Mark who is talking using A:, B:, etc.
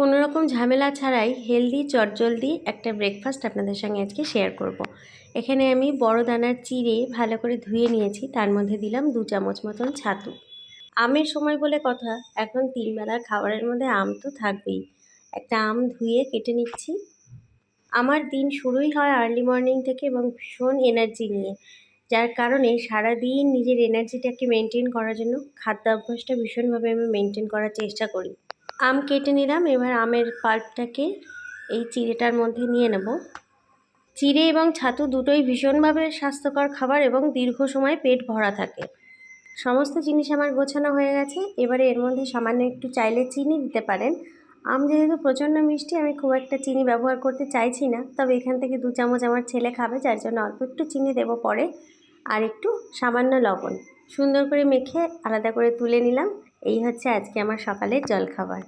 A: কোনো রকম ঝামেলা ছাড়াই হেলদি চটজলদি একটা ব্রেকফাস্ট আপনাদের সঙ্গে আজকে শেয়ার করব। এখানে আমি বড় দানার চিড়ে ভালো করে ধুয়ে নিয়েছি, তার মধ্যে দিলাম দু চামচ মতন ছাতু। আমের সময় বলে কথা, এখন তিনবেলার খাবারের মধ্যে আম তো থাকবেই। একটা আম ধুয়ে কেটে নিচ্ছি। আমার দিন শুরুই হয় আর্লি মর্নিং থেকে এবং ভীষণ এনার্জি নিয়ে। যার কারণে সারাদিন নিজের এনার্জিটাকে মেনটেন করার জন্য খাদ্যাভ্যাসটা ভীষণভাবে আমি মেনটেন করার চেষ্টা করি। আম কেটে নিলাম, এবার আমের পাল্পটাকে এই চিড়েটার মধ্যে নিয়ে নেব। চিড়ে এবং ছাতু দুটোই ভীষণভাবে স্বাস্থ্যকর খাবার এবং দীর্ঘ সময় পেট ভরা থাকে। সমস্ত জিনিস আমার গোছানো হয়ে গেছে, এবারে এর মধ্যে সামান্য একটু চাইলে চিনি দিতে পারেন। আম যেহেতু প্রচণ্ড মিষ্টি, আমি খুব একটা চিনি ব্যবহার করতে চাইছি না, তবে এখান থেকে দু চামচ আমার ছেলে খাবে, যার জন্য অল্প একটু চিনি দেবো পরে, আর একটু সামান্য লবণ। সুন্দর করে মেখে আলাদা করে তুলে নিলাম। এই হচ্ছে আজকে আমার সকালের জলখাবার।